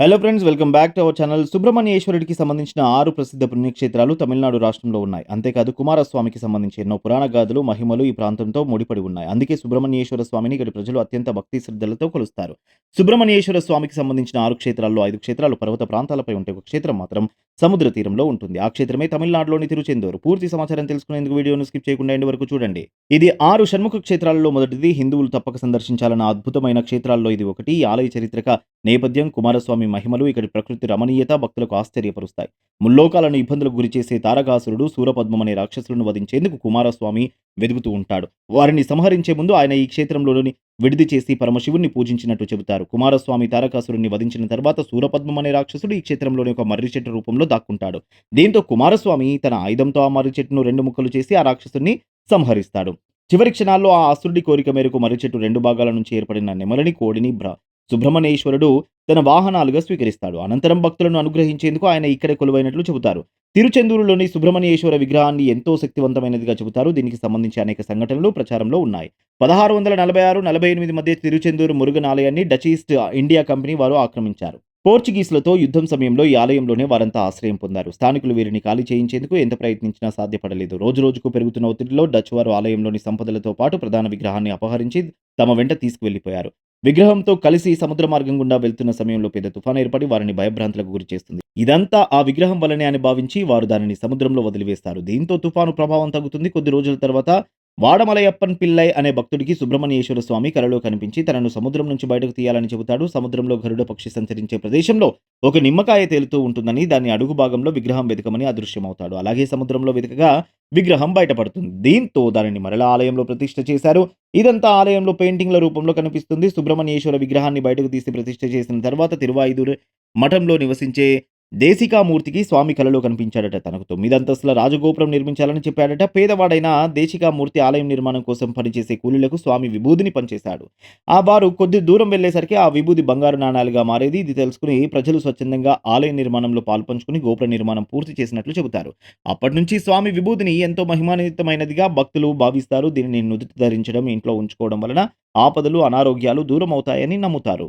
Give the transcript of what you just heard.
Hello friends welcome back to our channel సుబ్రహ్మణ్యేశ్వరుడికి సంబంధించిన ఆరు ప్రసిద్ధ పుణ్యక్షేత్రాలు తమిళనాడు రాష్ట్రంలో ఉన్నాయి. అంతేకాదు కుమారస్వామికి సంబంధించి ఎన్నో పురాణ గాథలు మహిమలు ఈ ప్రాంతంతో ముడిపడి ఉన్నాయి. అందుకే సుబ్రహ్మణ్యేశ్వర స్వామిని ఇక్కడి ప్రజలు అత్యంత భక్తి శ్రద్ధలతో కొలుస్తారు. సుబ్రహ్మణ్యేశ్వర స్వామికి సంబంధించిన ఆరు క్షేత్రాల్లో ఐదు క్షేత్రాలు పర్వత ప్రాంతాలపై ఉంటే ఒక క్షేత్రం మాత్రం సముద్ర తీరంలో ఉంటుంది. ఆ క్షేత్రమే తమిళనాడులోని తిరుచెందూరు. పూర్తి సమాచారం తెలుసుకునేందుకు వీడియోను స్కిప్ చేయకుండా ఎండ్ వరకు చూడండి. ఇది ఆరు షణ్ముఖ క్షేత్రాలలో మొదటిది. హిందువులు తప్పక సందర్శించాలన్న అద్భుతమైన క్షేత్రాల్లో ఇది ఒకటి. ఈ ఆలయ చరిత్రక నేపథ్యం కుమారస్వామి మహిమలు ఇక్కడి ప్రకృతి రమణీయత భక్తులకు ఆశ్చర్యపరుస్తాయి. ముల్లోకాలను ఇబ్బందులకు గురిచేసే తారకాసురుడు సూరపద్మం అనే రాక్షసులను వధించేందుకు కుమారస్వామి వెదుగుతూ ఉంటాడు. వారిని సంహరించే ముందు ఆయన ఈ క్షేత్రంలోని విడిది చేసి పరమశివుణ్ణి పూజించినట్టు చెబుతారు. కుమారస్వామి తారకాసురుణ్ణి వధించిన తర్వాత సూరపద్మం అనే రాక్షసుడు ఈ క్షేత్రంలోని ఒక మర్రి చెట్టు రూపంలో దాక్కుంటాడు. దీంతో కుమారస్వామి తన ఆయుధంతో ఆ మర్రి చెట్టును రెండు ముక్కలు చేసి ఆ రాక్షసుని సంహరిస్తాడు. చివరి క్షణాల్లో ఆ అసురుడి కోరిక మేరకు మర్రి చెట్టు రెండు భాగాల నుంచి ఏర్పడిన నెమలిని కోడిని భ్ర సుబ్రహ్మణ్యేశ్వరుడు తన వాహనాలుగా స్వీకరిస్తాడు. అనంతరం భక్తులను అనుగ్రహించేందుకు ఆయన ఇక్కడే కొలువైనట్లు చెబుతారు. తిరుచెందూరులోని సుబ్రహ్మణ్యేశ్వర విగ్రహాన్ని ఎంతో శక్తివంతమైనదిగా చెబుతారు. దీనికి సంబంధించి అనేక సంఘటనలు ప్రచారంలో ఉన్నాయి. పదహారు వందల నలభై ఆరు నలభై ఎనిమిది మధ్య తిరుచెందూరు మురుగన్ ఆలయాన్ని డచ్ ఈస్ట్ ఇండియా కంపెనీ వారు ఆక్రమించారు. పోర్చుగీసులతో యుద్ధం సమయంలో ఈ ఆలయంలోనే వారంతా ఆశ్రయం పొందారు. స్థానికులు వీరిని ఖాళీ చేయించేందుకు ఎంత ప్రయత్నించినా సాధ్యపడలేదు. రోజు రోజుకు పెరుగుతున్న ఒత్తిడిలో డచ్ వారు ఆలయంలోని సంపదలతో పాటు ప్రధాన విగ్రహాన్ని అపహరించి తమ వెంట తీసుకువెళ్ళిపోయారు విగ్రహంతో కలిసి సముద్ర మార్గం గుండా వెళ్తున్న సమయంలో పెద్ద తుఫాను ఏర్పడి వారిని భయభ్రాంతులకు గురి చేస్తుంది ఇదంతా ఆ విగ్రహం వల్లనే అని భావించి వారు దానిని సముద్రంలో వదిలివేస్తారు. దీంతో తుఫాను ప్రభావం తగ్గుతుంది. కొద్ది రోజుల తర్వాత వాడమలయప్పన్ పిల్లై అనే భక్తుడికి సుబ్రహ్మణ్యేశ్వర స్వామి కలలో కనిపించి తనను సముద్రం నుంచి బయటకు తీయాలని చెబుతాడు. సముద్రంలో గరుడ పక్షి సంచరించే ప్రదేశంలో ఒక నిమ్మకాయ తేలుతూ ఉంటుందని దాని అడుగు భాగంలో విగ్రహం వెతకమని అదృశ్యమవుతాడు. అలాగే సముద్రంలో వెతకగా విగ్రహం బయటపడుతుంది. దీంతో దానిని మరల ఆలయంలో ప్రతిష్ఠ చేశారు. ఇదంతా ఆలయంలో పెయింటింగ్ల రూపంలో కనిపిస్తుంది. సుబ్రహ్మణ్యేశ్వర విగ్రహాన్ని బయటకు తీసి ప్రతిష్ఠ చేసిన తర్వాత తిరువాయుధుడు మఠంలో నివసించే దేశికామూర్తికి స్వామి కలలో కనిపించాడట. తనకు తొమ్మిది అంతస్తుల రాజగోపురం నిర్మించాలని చెప్పాడట. పేదవాడైన దేశికామూర్తి ఆలయం నిర్మాణం కోసం పనిచేసే కూలీలకు స్వామి విభూదిని పనిచేశాడు ఆ వారు కొద్ది దూరం వెళ్ళేసరికి ఆ విభూది బంగారు నాణాలుగా మారేది. ఇది తెలుసుకుని ప్రజలు స్వచ్ఛందంగా ఆలయ నిర్మాణంలో పాల్పంచుకుని గోపుర నిర్మాణం పూర్తి చేసినట్లు చెబుతారు. అప్పటి నుంచి స్వామి విభూదిని ఎంతో మహిమాన్వితమైనదిగా భక్తులు భావిస్తారు. దీనిని నుదుటి ధరించడం ఇంట్లో ఉంచుకోవడం వలన ఆపదలు అనారోగ్యాలు దూరం అవుతాయని నమ్ముతారు.